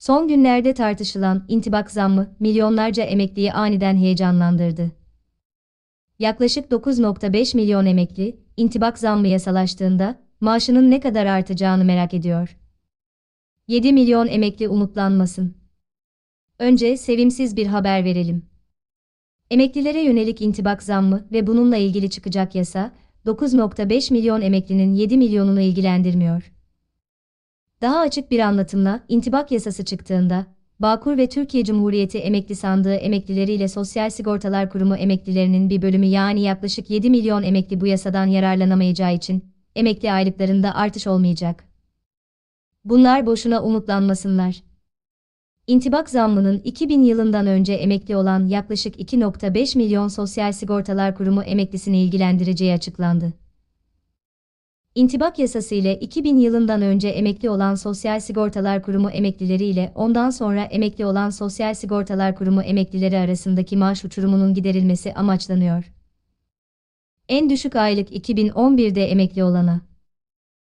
Son günlerde tartışılan intibak zammı milyonlarca emekliyi aniden heyecanlandırdı. Yaklaşık 9.5 milyon emekli, intibak zammı yasalaştığında maaşının ne kadar artacağını merak ediyor. 7 milyon emekli umutlanmasın. Önce sevimsiz bir haber verelim. Emeklilere yönelik intibak zammı ve bununla ilgili çıkacak yasa, 9.5 milyon emeklinin 7 milyonunu ilgilendirmiyor. Daha açık bir anlatımla intibak yasası çıktığında, Bağkur ve Türkiye Cumhuriyeti Emekli Sandığı emeklileriyle Sosyal Sigortalar Kurumu emeklilerinin bir bölümü yani yaklaşık 7 milyon emekli bu yasadan yararlanamayacağı için emekli aylıklarında artış olmayacak. Bunlar boşuna umutlanmasınlar. İntibak zammının 2000 yılından önce emekli olan yaklaşık 2.5 milyon Sosyal Sigortalar Kurumu emeklisini ilgilendireceği açıklandı. İntibak yasası ile 2000 yılından önce emekli olan Sosyal Sigortalar Kurumu emeklileri ile ondan sonra emekli olan Sosyal Sigortalar Kurumu emeklileri arasındaki maaş uçurumunun giderilmesi amaçlanıyor. En düşük aylık 2011'de emekli olana